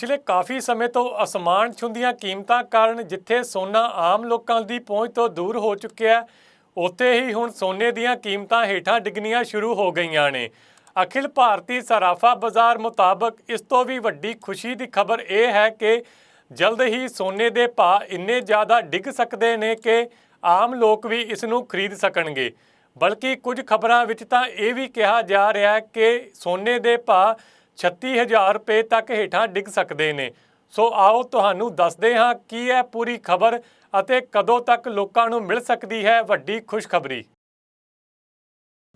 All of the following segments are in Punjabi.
ਪਿਛਲੇ ਕਾਫੀ ਸਮੇਂ ਤੋਂ ਅਸਮਾਨ ਛੁੰਦੀਆਂ ਕੀਮਤਾਂ ਕਾਰਨ ਜਿੱਥੇ ਸੋਨਾ ਆਮ ਲੋਕਾਂ ਦੀ ਪਹੁੰਚ ਤੋਂ ਦੂਰ ਹੋ ਚੁੱਕਿਆ, ਉੱਥੇ ਹੀ ਹੁਣ ਸੋਨੇ ਦੀਆਂ ਕੀਮਤਾਂ ਹੇਠਾਂ ਡਿੱਗਣੀਆਂ ਸ਼ੁਰੂ ਹੋ ਗਈਆਂ ਨੇ। ਅਖਿਲ ਭਾਰਤੀ ਸਰਾਫਾ ਬਾਜ਼ਾਰ ਮੁਤਾਬਕ ਇਸ ਤੋਂ ਵੀ ਵੱਡੀ ਖੁਸ਼ੀ ਦੀ ਖਬਰ ਇਹ ਹੈ ਕਿ ਜਲਦ ਹੀ ਸੋਨੇ ਦੇ ਭਾਅ ਇੰਨੇ ਜ਼ਿਆਦਾ ਡਿੱਗ ਸਕਦੇ ਨੇ ਕਿ ਆਮ ਲੋਕ ਵੀ ਇਸ ਨੂੰ ਖਰੀਦ ਸਕਣਗੇ। ਬਲਕਿ ਕੁਝ ਖਬਰਾਂ ਵਿੱਚ ਤਾਂ ਇਹ ਵੀ ਕਿਹਾ ਜਾ ਰਿਹਾ ਹੈ ਕਿ ਸੋਨੇ ਦੇ ਭਾਅ 36000 ਰੁਪਏ ਤੱਕ ਹੇਠਾਂ ਡਿੱਗ ਸਕਦੇ ਨੇ। ਸੋ ਆਓ ਤੁਹਾਨੂੰ ਦੱਸਦੇ ਹਾਂ ਕੀ ਹੈ ਪੂਰੀ ਖਬਰ ਅਤੇ ਕਦੋਂ ਤੱਕ ਲੋਕਾਂ ਨੂੰ ਮਿਲ ਸਕਦੀ ਹੈ ਵੱਡੀ ਖੁਸ਼ਖਬਰੀ।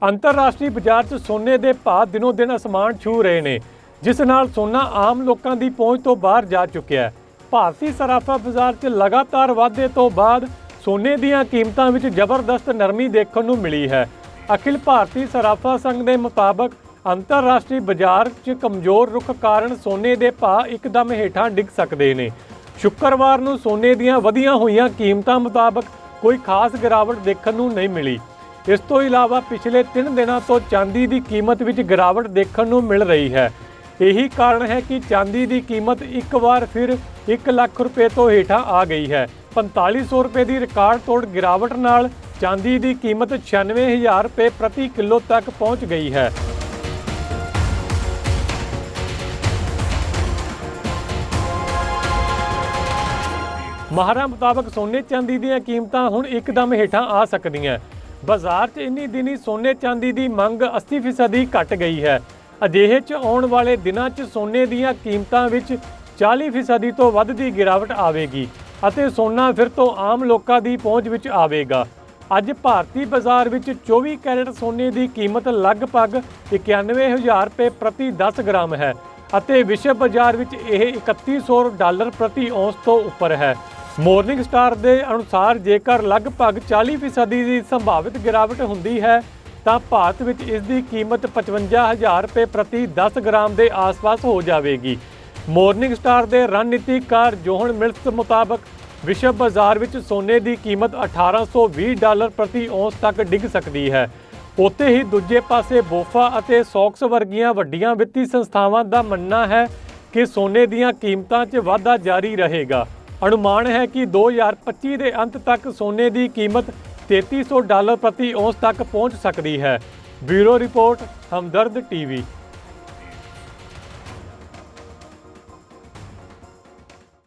ਅੰਤਰਰਾਸ਼ਟਰੀ ਬਾਜ਼ਾਰ 'ਚ ਸੋਨੇ ਦੇ ਭਾਅ ਦਿਨੋ ਦਿਨ ਅਸਮਾਨ ਛੂ ਰਹੇ ਨੇ, ਜਿਸ ਨਾਲ ਸੋਨਾ ਆਮ ਲੋਕਾਂ ਦੀ ਪਹੁੰਚ ਤੋਂ ਬਾਹਰ ਜਾ ਚੁੱਕਿਆ ਹੈ। ਭਾਰਤੀ ਸਰਾਫਾ ਬਾਜ਼ਾਰ 'ਚ ਲਗਾਤਾਰ ਵਾਧੇ ਤੋਂ ਬਾਅਦ ਸੋਨੇ ਦੀਆਂ ਕੀਮਤਾਂ ਵਿੱਚ ਜ਼ਬਰਦਸਤ ਨਰਮੀ ਦੇਖਣ ਨੂੰ ਮਿਲੀ ਹੈ। ਅਖਿਲ ਭਾਰਤੀ ਸਰਾਫਾ ਸੰਘ ਦੇ ਮੁਤਾਬਕ ਅੰਤਰਰਾਸ਼ਟਰੀ ਬਾਜ਼ਾਰ 'ਚ ਕਮਜ਼ੋਰ ਰੁਖ ਕਾਰਨ ਸੋਨੇ ਦੇ ਭਾਅ ਇੱਕਦਮ ਹੇਠਾਂ ਡਿੱਗ ਸਕਦੇ ਨੇ। ਸ਼ੁੱਕਰਵਾਰ ਨੂੰ ਸੋਨੇ ਦੀਆਂ ਵਧੀਆਂ ਹੋਈਆਂ ਕੀਮਤਾਂ ਮੁਤਾਬਕ ਕੋਈ ਖਾਸ ਗਿਰਾਵਟ ਦੇਖਣ ਨੂੰ ਨਹੀਂ ਮਿਲੀ। ਇਸ ਤੋਂ ਇਲਾਵਾ ਪਿਛਲੇ 3 ਦਿਨਾਂ ਤੋਂ ਚਾਂਦੀ ਦੀ ਕੀਮਤ ਵਿੱਚ ਗਿਰਾਵਟ ਦੇਖਣ ਨੂੰ ਮਿਲ ਰਹੀ ਹੈ। ਇਹੀ ਕਾਰਨ ਹੈ ਕਿ ਚਾਂਦੀ ਦੀ ਕੀਮਤ ਇੱਕ ਵਾਰ ਫਿਰ 1 ਲੱਖ ਰੁਪਏ ਤੋਂ ਹੇਠਾਂ ਆ ਗਈ ਹੈ। 4500 ਰੁਪਏ ਦੀ ਰਿਕਾਰਡ ਤੋੜ ਗਿਰਾਵਟ ਨਾਲ ਚਾਂਦੀ ਦੀ ਕੀਮਤ 96000 ਰੁਪਏ ਪ੍ਰਤੀ ਕਿਲੋ ਤੱਕ ਪਹੁੰਚ ਗਈ ਹੈ। ਮਾਹਰਾਂ ਮੁਤਾਬਕ ਸੋਨੇ ਚਾਂਦੀ ਦੀਆਂ ਕੀਮਤਾਂ ਹੁਣ ਇੱਕਦਮ ਹੇਠਾਂ ਆ ਸਕਦੀਆਂ। ਬਾਜ਼ਾਰ 'ਚ ਇੰਨੀ ਦਿਨੀ ਸੋਨੇ ਚਾਂਦੀ ਦੀ ਮੰਗ 80% ਹੀ ਘਟ ਗਈ ਹੈ। ਅਜਿਹੇ 'ਚ ਆਉਣ ਵਾਲੇ ਦਿਨਾਂ 'ਚ ਸੋਨੇ ਦੀਆਂ ਕੀਮਤਾਂ ਵਿੱਚ 40% ਤੋਂ ਵੱਧ ਦੀ ਗਿਰਾਵਟ ਆਵੇਗੀ ਅਤੇ ਸੋਨਾ ਫਿਰ ਤੋਂ ਆਮ ਲੋਕਾਂ ਦੀ ਪਹੁੰਚ ਵਿੱਚ ਆਵੇਗਾ। ਅੱਜ ਭਾਰਤੀ ਬਾਜ਼ਾਰ ਵਿੱਚ 24 ਕੈਰਟ ਸੋਨੇ ਦੀ ਕੀਮਤ ਲਗਭਗ 91000 ਰੁਪਏ ਪ੍ਰਤੀ 10 ਗ੍ਰਾਮ ਹੈ ਅਤੇ ਵਿਸ਼ਵ ਬਾਜ਼ਾਰ ਵਿੱਚ ਇਹ 3100 ਡਾਲਰ ਪ੍ਰਤੀ ਔਂਸ ਤੋਂ ਉੱਪਰ ਹੈ। ਮਾਰਨਿੰਗ ਸਟਾਰ ਦੇ ਅਨੁਸਾਰ ਜੇਕਰ ਲਗਭਗ 40% ਦੀ ਸੰਭਾਵਿਤ ਗਿਰਾਵਟ ਹੁੰਦੀ ਹੈ, ਤਾਂ ਭਾਰਤ ਵਿੱਚ ਇਸ ਦੀ ਕੀਮਤ 55000 ਰੁਪਏ ਪ੍ਰਤੀ 10 ਗ੍ਰਾਮ ਦੇ ਆਸ-ਪਾਸ ਹੋ ਜਾਵੇਗੀ। ਮਾਰਨਿੰਗ ਸਟਾਰ ਦੇ ਰਣਨੀਤੀਕਾਰ ਜੋਹਨ ਮਿਲਸ ਮੁਤਾਬਕ, ਵਿਸ਼ਵ ਬਾਜ਼ਾਰ ਵਿੱਚ ਸੋਨੇ ਦੀ ਕੀਮਤ 1820 ਡਾਲਰ ਪ੍ਰਤੀ ਔਂਸ ਤੱਕ ਡਿੱਗ ਸਕਦੀ ਹੈ। ਉੱਥੇ ਹੀ ਦੂਜੇ ਪਾਸੇ ਬੋਫਾ ਅਤੇ ਸੌਕਸ ਵਰਗੀਆਂ ਵੱਡੀਆਂ ਵਿੱਤੀ ਸੰਸਥਾਵਾਂ ਦਾ ਮੰਨਣਾ ਹੈ ਕਿ ਸੋਨੇ ਦੀਆਂ ਕੀਮਤਾਂ 'ਚ ਵਾਧਾ ਜਾਰੀ ਰਹੇਗਾ। ਅਨੁਮਾਨ ਹੈ ਕਿ 2025 ਦੇ ਅੰਤ ਤੱਕ ਸੋਨੇ ਦੀ ਕੀਮਤ 3300 ਡਾਲਰ ਪ੍ਰਤੀ ਔਂਸ ਤੱਕ ਪਹੁੰਚ ਸਕਦੀ ਹੈ। Bureau report, Hamdard TV.